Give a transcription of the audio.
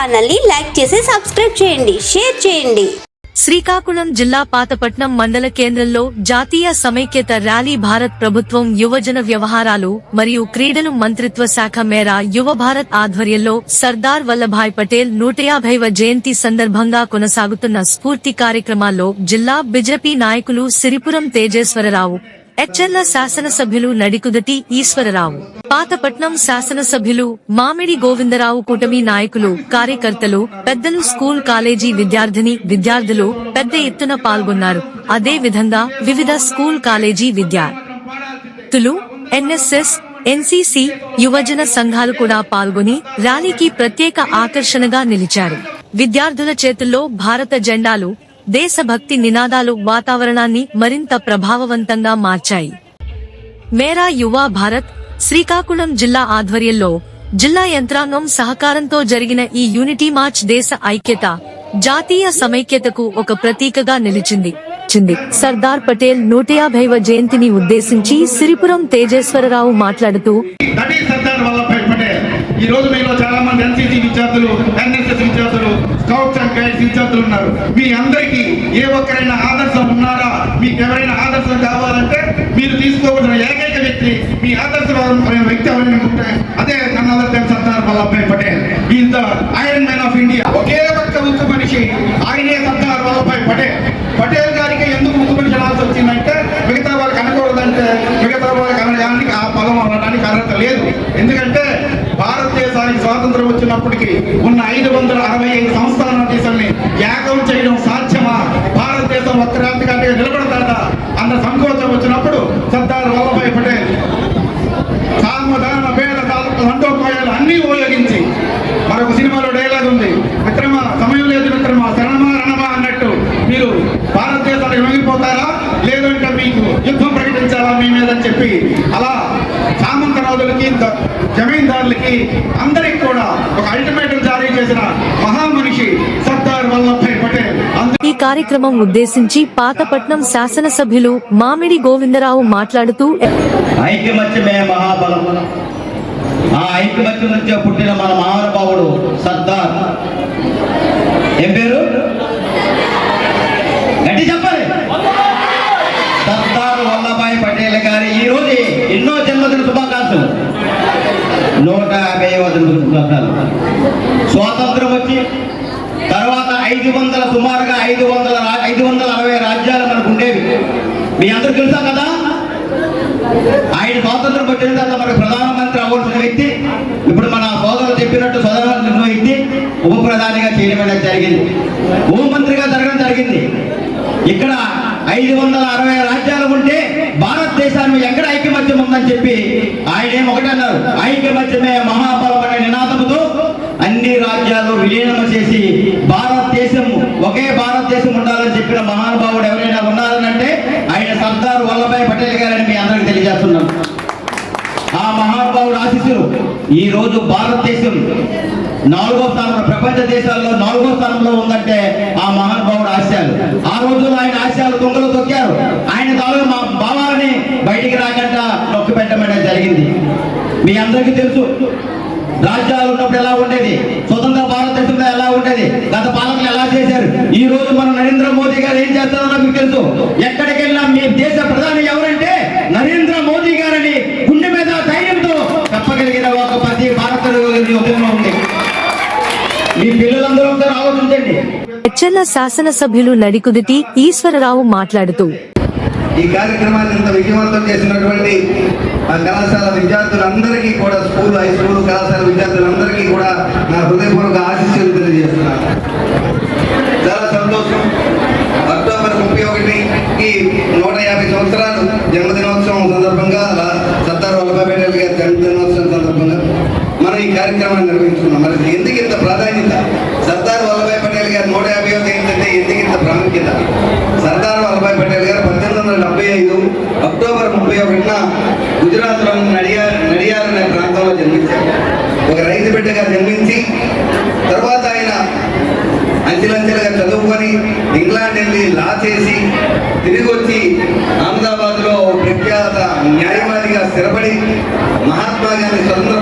ఛానల్ని లైక్ చేసి సబ్స్క్రైబ్ చేయండి షేర్ చేయండి. శ్రీకాకుళం జిల్లా పాతపట్నం మండల కేంద్రంలో జాతీయ సమైక్యత ర్యాలీ భారత్ ప్రభుత్వం యువజన వ్యవహారాలు మరియు క్రీడలు మంత్రిత్వ శాఖ మేర యువ భారత్ ఆధ్వర్యంలో సర్దార్ వల్లభాయ్ పటేల్ నూట యాభైవ జయంతి సందర్భంగా కొనసాగుతున్న స్ఫూర్తి కార్యక్రమాల్లో జిల్లా బిజెపి నాయకులు సిరిపురం తేజేశ్వరరావు హెచ్ఎల్ల శాసనసభ్యులు నడికుదటి ఈశ్వరరావు. పాతపట్నం శాసనసభ్యులు మామిడి గోవిందరావు కూటమి నాయకులు కార్యకర్తలు పెద్దలు స్కూల్ కాలేజీ విద్యార్థిని విద్యార్థులు పెద్ద ఎత్తున పాల్గొన్నారు. అదే విధంగా వివిధ స్కూల్ కాలేజీ విద్యార్థులు ఎన్ఎస్ఎస్ ఎన్సీసీ యువజన సంఘాలు కూడా పాల్గొని ర్యాలీకి ప్రత్యేక ఆకర్షణగా నిలిచారు. విద్యార్థుల చేతుల్లో భారత జెండాలు దేశభక్తి నినాదాలు వాతావరణాన్ని మరింత ప్రభావవంతంగా మార్చాయి. మేరా యువ భారత్ శ్రీకాకుళం జిల్లా ఆధ్వర్యంలో జిల్లా యంత్రాంగం సహకారంతో జరిగిన ఈ యూనిటీ మార్చ్ దేశ ఐక్యత జాతీయ సమైక్యతకు ఒక ప్రతీకగా నిలిచింది. చింది. సర్దార్ పటేల్ నూట యాభైవ జయంతిని ఉద్దేశించి సిరిపురం తేజేశ్వరరావు మాట్లాడుతూ సర్దార్ వల్లభాయ్ పటేల్ ఈ రోజు మీలో చాలా మంది ఎన్సీసీ విద్యార్థులు విద్యార్థులు స్కౌట్స్ అండ్ గైడ్స్ విద్యార్థులు ఉన్నారు మీ అందరికీ ఏ ఒక్కరైనా ఆదర్శం ఉన్నారా? మీకు ఎవరైనా ఆదర్శం కావాలంటే మీరు తీసుకోవలసిన ఏకైక వ్యక్తి మీ ఆదర్శమైన వ్యక్తి ఎవరైనా ఉంటే అదే కన్నా Sardar Vallabhbhai Patel. Is the iron man of India ఒకే ఒక్క ఉక్కు మనిషి ఆయనే సర్దార్ వల్లభాయ్ పటేల్. పటేల్ గారికి ఎందుకు ఉక్కు మనిషి అనాల్సి వచ్చిందంటే మిగతా వాళ్ళకి అనకూడదంటే మిగతా వాళ్ళకి అనడానికి ఆ పదం అనడానికి అర్హత లేదు. ఎందుకంటే భారతదేశానికి స్వాతంత్రం వచ్చినప్పటికీ ఉన్న ఐదు వందల అరవై ఐదు సంస్థాన దేశాన్ని ఏకం చేయడం సాధ్యమా? భారతదేశం ఒక్క నిలబడతాడా అన్న సంకోచం వచ్చినప్పుడు సర్దార్ వల్లభాయ్ పటేల్ సామధాన పేద తాలూకు అన్ని అన్నీ ఉపయోగించి మరొక సినిమాలో డైలాగ్ ఉంది. విక్రమ సమయం లేదు మిత్రమా శరణమా రణమా అన్నట్టు మీరు భారతదేశానికి లొంగిపోతారా? లేదంటే మీకు యుద్ధం ప్రకటించాలా మీ మీద అని చెప్పి అలా సామంత రాజులకి ద- జమీందారులకి అందరికి కూడా ఒక అల్టిమేటం జారీ చేసిన మహామనిషి సర్దార్ వల్లభాయ్ పటేల్. ఈ కార్యక్రమం ఉద్దేశించి పాతపట్నం శాసనసభ్యులు మామిడి గోవిందరావు మాట్లాడుతూ ఐక్యమత్యమే మహాబలం. ఆ ఐక్యమత్యం నుంచే పుట్టిన మన మహానుభావుడు సర్దార్. ఏం పేరు? గట్టి చెప్పాలి. సర్దార్ వల్లభాయ్ పటేల్ గారి ఈ రోజు ఎన్నో రాష్ట్రం నూట యాభై శుభాకాంక్షలు స్వాతంత్రం వచ్చి తర్వాత ఐదు వందల సుమారుగా ఐదు వందల ఐదు వందల అరవై రాజ్యాలు మనకు ఉండేవి. మీ అందరూ తెలుసా కదా? ఆయన స్వాతంత్రం వచ్చిన తర్వాత మనకు ప్రధానమంత్రి అవ్వాల్సిన వ్యక్తి ఇప్పుడు మన సోదరులు చెప్పినట్టు సోదరులు వ్యక్తి ఉప ప్రధానిగా చేయడం అనేది జరిగింది. ఉపమంత్రిగా జరగడం జరిగింది. ఇక్కడ ఐదు వందల అరవై రాజ్యాలు ఉంటే భారతదేశాన్ని ఎక్కడ అని చెప్పి ఆయన ఏం ఒకటి అన్నారు. ఐక్యమత్యమే మహాబలం అనే నినాదంతో అన్ని రాజ్యాలు విలీనం చేసి భారతదేశం ఒకే భారతదేశం ఉండాలని చెప్పిన మహానుభావుడు ఎవరైనా ఉన్నారనంటే ఆయన సర్దార్ వల్లభాయ్ పటేల్ గారని మీ అందరికి తెలియజేస్తున్నాం ఆ మహానుభావుడు ఆశిస్సులు ఈ రోజు భారతదేశం నాలుగో స్థానంలో ప్రపంచ దేశాల్లో నాలుగో స్థానంలో ఉందంటే ఆ మహానుభావుడు ఆశయాలు. ఆ రోజుల్లో ఆయన ఆశయాలు దొంగలు తొక్కారు. ఆయన తాలూ మా భావాలని బయటికి రాక మీ అందరికీ తెలుసు రాజ్యాలు ఉన్నప్పుడు ఎలా ఉండేది? స్వతంత్ర భారతదేశంలో ఎలా ఉండేది? గత పాలకులు ఎలా చేశారు? ఈ రోజు మన నరేంద్ర మోదీ గారు ఏం చేస్తారో మీకు తెలుసు. ఎక్కడికి వెళ్ళినా మీ దేశ ప్రధాని ఎవరంటే నరేంద్ర మోదీ గారని గుండె మీద ధైర్యంతో చెప్పగలిగిన ఒక ప్రతి భారతీయ ఉంది. మీ పిల్లలందరూ ఒకసారి ఆలోచించండి. హెచ్ఎల్ల శాసనసభ్యులు నడికుదిటి ఈశ్వరరావు మాట్లాడుతూ ఈ కార్యక్రమాన్ని ఇంత విజయవంతం చేసినటువంటి ఆ కళాశాల విద్యార్థులందరికీ కూడా స్కూల్ హై స్కూల్ కళాశాల విద్యార్థులందరికీ కూడా నా హృదయపూర్వక ఆశీస్సులు తెలియజేస్తున్నాను. చాలా సంతోషం. అక్టోబర్ ముప్పై ఒకటికి నూట యాభై సంవత్సరాలు జన్మదినోత్సవం సందర్భంగా సర్దార్ వల్లభాయ్ పటేల్ గారి జన్మదినోత్సవం సందర్భంగా మనం ఈ కార్యక్రమాన్ని నిర్వహించుకున్నాం. మరి ఎందుకు ఇంత ప్రాధాన్యత? సర్దార్ వల్లభాయ్ పటేల్ గారి నూట యాభై ఏంటంటే ఎందుకు ఇంత ప్రాముఖ్యత? డెబ్బై ఐదు అక్టోబర్ ముప్పై ఒకటిన గుజరాత్లోని నడియార్ నడియార్ అనే ప్రాంతంలో జన్మించారు ఒక రైతు బిడ్డగా జన్మించి తర్వాత ఆయన అంచెలంచెలుగా చదువుకొని ఇంగ్లాండ్ వెళ్ళి లా చేసి తిరిగి వచ్చి అహ్మదాబాద్లో ప్రఖ్యాత న్యాయవాదిగా స్థిరపడి మహాత్మా గాంధీ స్వతంత్ర